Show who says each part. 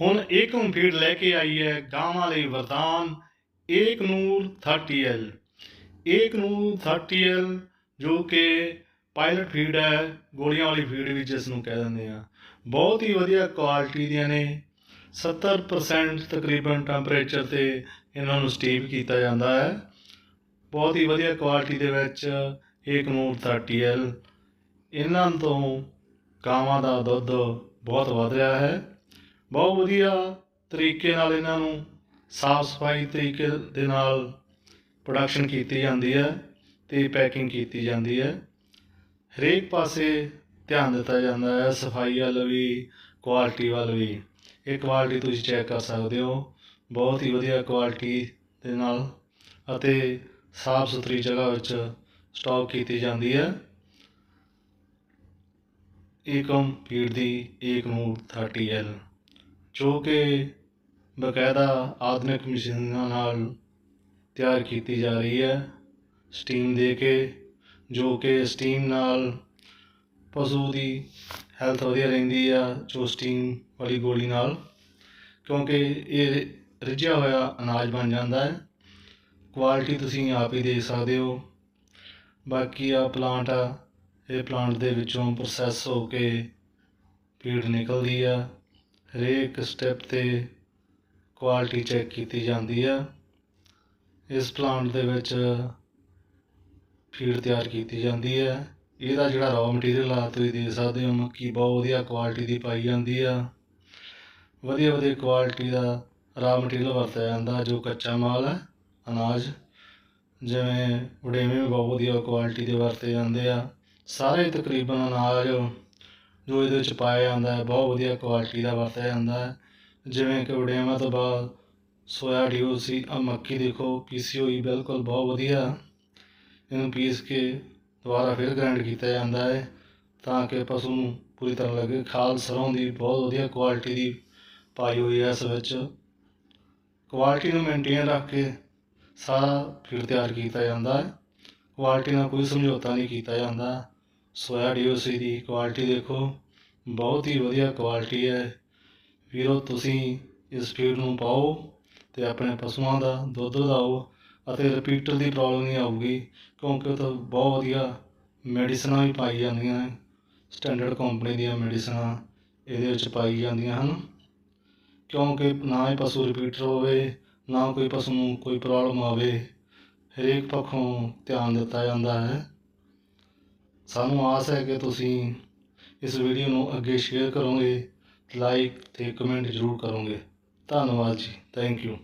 Speaker 1: ਹੁਣ ਏਕਮ ਫੀਡ ਲੈ ਕੇ ਆਈ ਹੈ ਗਾਵਾਂ ਲਈ ਵਰਦਾਨ, ਏਕ ਨੂਰ 30L ਏਕ ਨੂਰ 30L ਜੋ ਕਿ ਪਾਇਲਟ ਫੀਡ ਹੈ, ਗੋਲੀਆਂ ਵਾਲੀ ਫੀਡ ਵੀ ਜਿਸ ਨੂੰ ਕਹਿ ਦਿੰਦੇ ਆ। ਬਹੁਤ ਹੀ ਵਧੀਆ ਕੁਆਲਿਟੀ ਦੀਆਂ ਨੇ। 70% ਤਕਰੀਬਨ ਟੈਂਪਰੇਚਰ ਤੇ ਇਹਨਾਂ ਨੂੰ ਸਟੀਮ ਕੀਤਾ ਜਾਂਦਾ ਹੈ। ਬਹੁਤ ਹੀ ਵਧੀਆ ਕੁਆਲਿਟੀ ਦੇ ਵਿੱਚ ਏਕ ਨੂਰ 30L ਇਹਨਾਂ ਤੋਂ ਗਾਵਾਂ ਦਾ ਦੁੱਧ ਬਹੁਤ ਵਧ ਰਿਹਾ ਹੈ। ਬਹੁਤ ਵਧੀਆ ਤਰੀਕੇ ਨਾਲ ਇਹਨਾਂ ਨੂੰ ਸਾਫ਼ ਸਫ਼ਾਈ ਤਰੀਕੇ ਦੇ ਨਾਲ ਪ੍ਰੋਡਕਸ਼ਨ ਕੀਤੀ ਜਾਂਦੀ ਹੈ ਤੇ ਪੈਕਿੰਗ ਕੀਤੀ ਜਾਂਦੀ ਹੈ। ਹਰੇਕ ਪਾਸੇ ਧਿਆਨ ਦਿੱਤਾ ਜਾਂਦਾ ਹੈ, ਸਫ਼ਾਈ ਵੱਲ ਵੀ ਕੁਆਲਿਟੀ ਵੱਲ ਵੀ। ਇਹ ਕੁਆਲਿਟੀ ਤੁਸੀਂ ਚੈੱਕ ਕਰ ਸਕਦੇ ਹੋ। ਬਹੁਤ ਹੀ ਵਧੀਆ ਕੁਆਲਿਟੀ ਦੇ ਨਾਲ ਅਤੇ ਸਾਫ਼ ਸੁਥਰੀ ਜਗ੍ਹਾ ਵਿੱਚ ਸਟਾਕ ਕੀਤੀ ਜਾਂਦੀ ਹੈ। ਏਕਮ ਫੀਡ ਦੀ ਏਕ ਨੂਰ 30L ਜੋ ਕਿ ਬਕਾਇਦਾ ਆਧੁਨਿਕ ਮਸ਼ੀਨਾਂ ਨਾਲ ਤਿਆਰ ਕੀਤੀ ਜਾ ਰਹੀ ਹੈ। ਸਟੀਮ ਦੇ ਕੇ, ਜੋ ਕਿ ਸਟੀਮ ਨਾਲ ਪਸ਼ੂ ਦੀ ਹੈਲਥ ਵਧੀਆ ਰਹਿੰਦੀ ਆ, ਜੋ ਸਟੀਮ ਵਾਲੀ ਗੋਲੀ ਨਾਲ, ਕਿਉਂਕਿ ਇਹ ਰਿੱਝਿਆ ਹੋਇਆ ਅਨਾਜ ਬਣ ਜਾਂਦਾ ਹੈ। ਕੁਆਲਿਟੀ ਤੁਸੀਂ ਆਪ ਹੀ ਦੇਖ ਸਕਦੇ ਹੋ। ਬਾਕੀ ਆ ਪਲਾਂਟ ਆ, ਇਹ ਪਲਾਂਟ ਦੇ ਵਿੱਚੋਂ ਪ੍ਰੋਸੈਸ ਹੋ ਕੇ ਫੀਡ ਨਿਕਲਦੀ ਆ। ਹਰੇਕ ਸਟੈਪ ਤੇ ਕੁਆਲਿਟੀ ਚੈੱਕ ਕੀਤੀ ਜਾਂਦੀ ਆ। ਇਸ ਪਲਾਂਟ ਦੇ ਵਿੱਚ ਫੀਡ ਤਿਆਰ ਕੀਤੀ ਜਾਂਦੀ ਹੈ ਇਹਦਾ ਜਿਹੜਾ ਰॉ ਮਟੀਰੀਅਲ ਆ, ਤੁਸੀਂ ਦੇਖ ਸਕਦੇ ਹੋ ਮੱਕੀ ਬਹੁਤ ਵਧੀਆ ਕੁਆਲਿਟੀ ਦੀ ਪਾਈ ਜਾਂਦੀ ਆ। ਵਧੀਆ ਵਧੀਆ ਕੁਆਲਿਟੀ ਦਾ ਰॉ ਮਟੀਰੀਅਲ ਵਰਤਿਆ ਜਾਂਦਾ, ਜੋ ਕੱਚਾ ਮਾਲ ਹੈ ਅਨਾਜ। ਜਿਵੇਂ ਵੜੇਵੇਂ ਵੀ ਬਹੁਤ ਵਧੀਆ ਕੁਆਲਿਟੀ ਦੇ ਵਰਤੇ ਜਾਂਦੇ ਆ। ਸਾਰੇ ਤਕਰੀਬਨ ਅਨਾਜ ਜੋ ਇਹਦੇ ਵਿੱਚ ਪਾਇਆ ਜਾਂਦਾ ਹੈ, ਬਹੁਤ ਵਧੀਆ ਕੁਆਲਿਟੀ ਦਾ ਵਰਤਿਆ ਜਾਂਦਾ ਹੈ। ਜਿਵੇਂ ਕਿ ਵੜੇਵਾਂ ਤੋਂ ਬਾਅਦ ਸੋਇਆ ਡੀਓਸੀ ਆ ਮੱਕੀ ਦੇਖੋ, ਪੀਸੀ ਹੋਈ ਬਿਲਕੁਲ ਬਹੁਤ ਵਧੀਆ। ਇਹਨੂੰ ਪੀਸ ਕੇ ਦੁਬਾਰਾ ਫਿਰ ਗ੍ਰਾਈਂਡ ਕੀਤਾ ਜਾਂਦਾ ਹੈ, ਤਾਂ ਕਿ ਪਸ਼ੂ ਨੂੰ ਪੂਰੀ ਤਰ੍ਹਾਂ ਲੱਗੇ। ਖਾਲ ਸਰੋਂ ਦੀ ਬਹੁਤ ਵਧੀਆ ਕੁਆਲਿਟੀ ਦੀ ਪਾਈ ਹੋਈ ਹੈ ਇਸ ਵਿੱਚ। ਕੁਆਲਿਟੀ ਨੂੰ ਮੇਨਟੇਨ ਰੱਖ ਕੇ ਸਾਰਾ ਫੀਡ ਤਿਆਰ ਕੀਤਾ ਜਾਂਦਾ ਹੈ। ਕੁਆਲਿਟੀ ਨਾਲ ਕੋਈ ਸਮਝੌਤਾ ਨਹੀਂ ਕੀਤਾ ਜਾਂਦਾ। ਸੋਇਆ ਡੀਓਸੀ ਦੀ ਕੁਆਲਿਟੀ ਦੇਖੋ, ਬਹੁਤ ਹੀ ਵਧੀਆ ਕੁਆਲਿਟੀ ਹੈ। ਵੀਰੋ, ਤੁਸੀਂ ਇਸ ਫੀਡ ਨੂੰ ਪਾਓ ਤੇ ਆਪਣੇ ਪਸ਼ੂਆਂ ਦਾ ਦੁੱਧ ਵਧਾਓ ਅਤੇ ਰਿਪੀਟਰ ਦੀ ਪ੍ਰੋਬਲਮ ਨਹੀਂ ਆਊਗੀ, ਕਿਉਂਕਿ ਉਹ ਤਾਂ ਬਹੁਤ ਵਧੀਆ ਮੈਡੀਸਨਾਂ ਵੀ ਪਾਈ ਜਾਂਦੀਆਂ ਨੇ। ਸਟੈਂਡਰਡ ਕੰਪਨੀ ਦੀਆਂ ਮੈਡੀਸਨਾਂ ਇਹਦੇ ਵਿੱਚ ਪਾਈ ਜਾਂਦੀਆਂ ਹਨ। ਕਿਉਂਕਿ ਨਾ ਹੀ ਪਸ਼ੂ ਰਿਪੀਟਰ ਹੋਵੇ, ਨਾ ਕੋਈ ਪਸ਼ੂ ਨੂੰ ਕੋਈ ਪ੍ਰੋਬਲਮ ਆਵੇ, ਹਰੇਕ ਪੱਖੋਂ ਧਿਆਨ ਦਿੱਤਾ ਜਾਂਦਾ ਹੈ। ਸਾਨੂੰ ਆਸ ਹੈ ਕਿ ਤੁਸੀਂ ਇਸ ਵੀਡੀਓ ਨੂੰ ਅੱਗੇ ਸ਼ੇਅਰ ਕਰੋਗੇ ਲਾਈਕ ਤੇ ਕਮੈਂਟ ਜ਼ਰੂਰ ਕਰੋਗੇ। ਧੰਨਵਾਦ ਜੀ। Thank you